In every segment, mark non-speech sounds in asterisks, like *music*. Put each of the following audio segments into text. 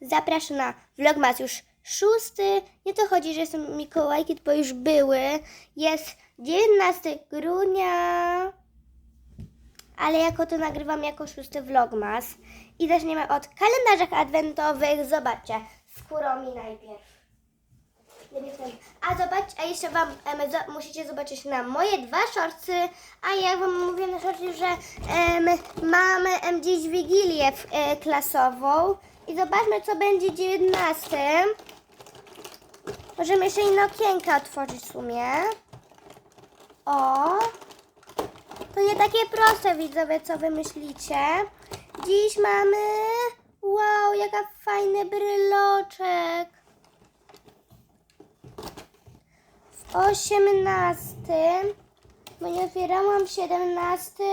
Zapraszam na vlogmas już szósty. Nie to chodzi, że są Mikołajki, bo już były. Jest 19 grudnia. Ale jako to nagrywam jako szósty vlogmas. I zaczniemy od kalendarzach adwentowych. Zobaczcie, skórą mi najpierw. Zobacz, a jeszcze wam em, zo- musicie zobaczyć na moje dwa shortsy. A ja wam mówię na shortsie, że em, mamy em, dziś wigilię w, e, klasową. I zobaczmy, co będzie 19. Możemy jeszcze inne okienka otworzyć w sumie. O! To nie takie proste, widzowie, co wy myślicie. Dziś mamy... Wow, jaka fajny bryloczek. W 18, bo nie otwierałam 17,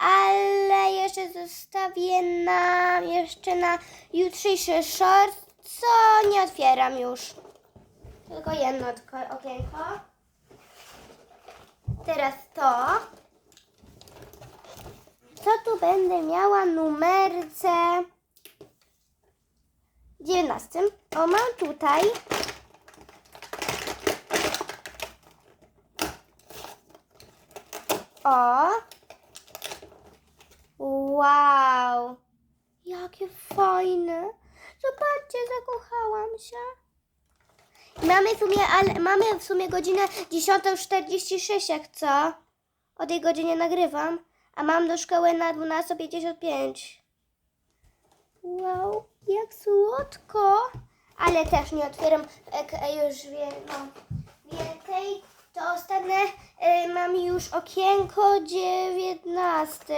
ale jeszcze zostawię na jeszcze na jutrzejszy short, co nie otwieram już. Tylko jedno okienko. Teraz to. Co tu będę miała numerce 19. O, mam tutaj O! Wow! Jakie fajne! Zobaczcie, zakochałam się. Mamy w sumie, ale mamy w sumie godzinę 10.46, jak co? O tej godzinie nagrywam, a mam do szkoły na 12.55. Wow, jak słodko! Ale też nie otwieram, jak e, już wiem, mam więcej. To ostatnie e, mam już okienko 19.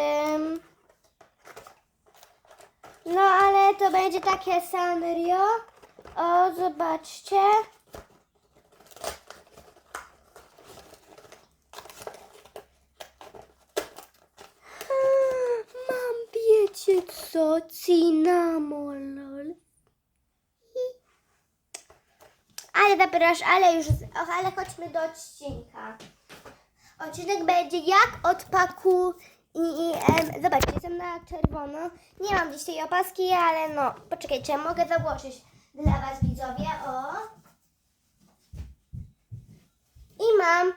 No ale to będzie takie serio. O, zobaczcie. Mam, wiecie co, cynamolol. Ale zapraszam, ale już, och, ale chodźmy do odcinka. Odcinek będzie jak od paku i, i em, zobaczcie, jestem na czerwono. Nie mam dziś tej opaski, ale no, poczekajcie, mogę założyć dla was widzowie, o. I mam,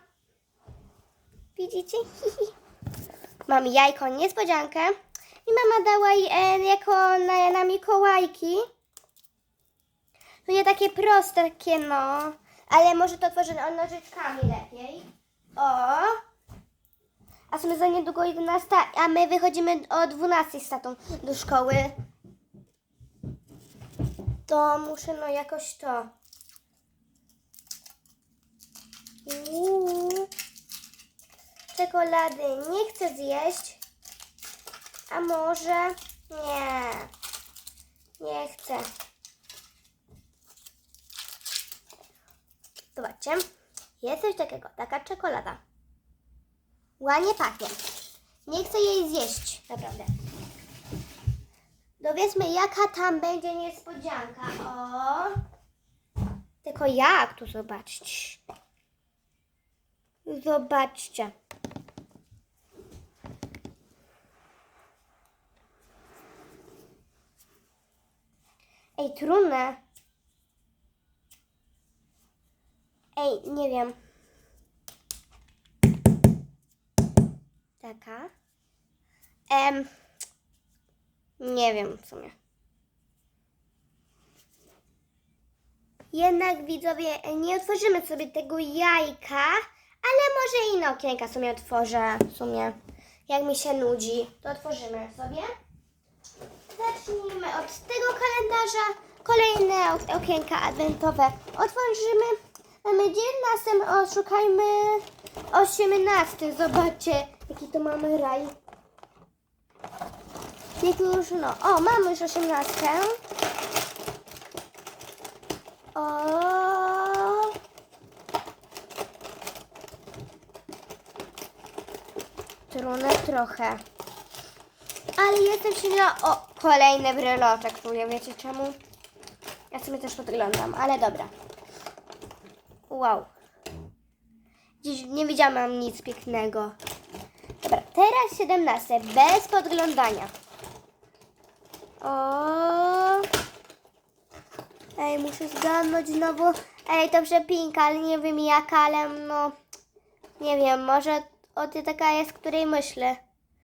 widzicie, *laughs* mam jajko niespodziankę i mama dała jej jako na, na Mikołajki. To nie takie proste, takie no. Ale może to otworzę no- nożyczkami lepiej. O. A są za niedługo 11, a my wychodzimy o 12 z tatą do szkoły. To muszę no jakoś to. Uuu. Czekolady nie chcę zjeść. A może nie. Nie chcę. Zobaczcie, jest coś takiego, taka czekolada. Ładnie pachnie. Nie chcę jej zjeść, naprawdę. Dowiedzmy, jaka tam będzie niespodzianka. O! Tylko jak tu zobaczcie. Zobaczcie. Ej, trudne. Ej, nie wiem. Taka. Em, nie wiem w sumie. Jednak widzowie, nie otworzymy sobie tego jajka, ale może inne okienka sobie otworzę w sumie. Jak mi się nudzi, to otworzymy sobie. Zacznijmy od tego kalendarza. Kolejne ok- okienka adwentowe otworzymy. Mamy 19, odszukajmy 18. Zobaczcie, jaki to mamy raj. Jak już, no, o, mamy już 18. O. Trudne trochę. Ale jestem silna. O, kolejny bryloczek tu, ja wiecie czemu? Ja sobie też podglądam, ale dobra. Wow. Dziś nie widziałam nic pięknego. Dobra, teraz 17, bez podglądania. O. Ej, muszę zgadnąć znowu. Ej, to przepinka, ale nie wiem jaka, ale no. Nie wiem, może o ty taka jest, której myślę.